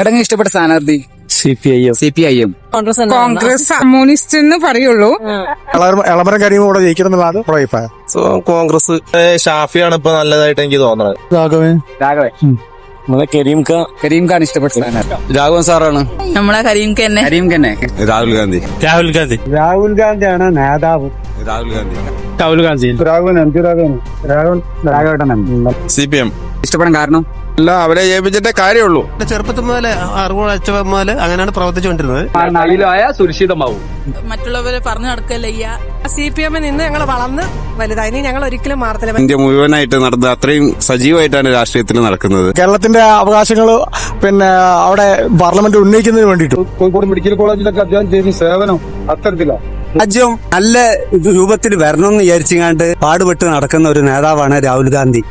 എടങ്ങ് ഇഷ്ടപ്പെട്ട സ്ഥാനാർത്ഥി? C P I M C P I M Congress Congress communist എന്ന് പറയുള്ളൂ. കൂടെ ജയിക്കണം അഭിപ്രായം സോ കോൺഗ്രസ് ഷാഫിയാണ് ഇപ്പൊ നല്ലതായിട്ട് എനിക്ക് തോന്നുന്നത് രാഘവൻ. രാഘവൻ. നമ്മളെ കരീം ഖാൻ കരീം ഖാൻ ഇഷ്ടപ്പെട്ട സ്ഥാനാർത്ഥി. രാഘവൻ സാറാണ്. നമ്മളെ കരീം തന്നെ. കരീം ഖന്നെ രാഹുൽ ഗാന്ധി. രാഹുൽ ഗാന്ധി. രാഹുൽ ഗാന്ധിയാണ് നേതാവ്. Rahul Gandhi. Rahul Gandhi. Raghavan M. P. Raghavan Raghavan Raghavan C P M ഇഷ്ടപ്പെടാൻ കാരണം? അല്ല അവരെ ജയിപ്പിച്ചിട്ടേ കാര്യമുള്ളൂ. ചെറുപ്പത്തിൽ മുതലേ അറിവ് അച്ഛൻ മുതൽ അങ്ങനെയാണ് പ്രവർത്തിച്ചുകൊണ്ടിരുന്നത്. നയിലായ സുരക്ഷിതമാവും. മറ്റുള്ളവരെ പറഞ്ഞു നടക്കല്ല സി പി എമ്മിൽ നിന്ന് ഞങ്ങൾ വളർന്ന് വലുതായി. ഇനി ഞങ്ങൾ ഒരിക്കലും മാറത്തില്ല. ഇന്ത്യ മുഴുവനായിട്ട് നടന്നത് അത്രയും സജീവമായിട്ടാണ് രാഷ്ട്രീയത്തിൽ നടക്കുന്നത്. കേരളത്തിന്റെ അവകാശങ്ങൾ പിന്നെ അവിടെ പാർലമെന്റ് ഉന്നയിക്കുന്നതിന് വേണ്ടിട്ട് കോഴിക്കോട് മെഡിക്കൽ കോളേജിലൊക്കെ അദ്ദേഹം ചെയ്ത സേവനം അത്തരത്തിലാണ് രാജ്യം നല്ല രൂപത്തിൽ വരണം എന്ന് വിചാരിച്ചുകൊണ്ട് പാടുപെട്ട് നടക്കുന്ന ഒരു നേതാവാണ് രാഹുൽ ഗാന്ധി.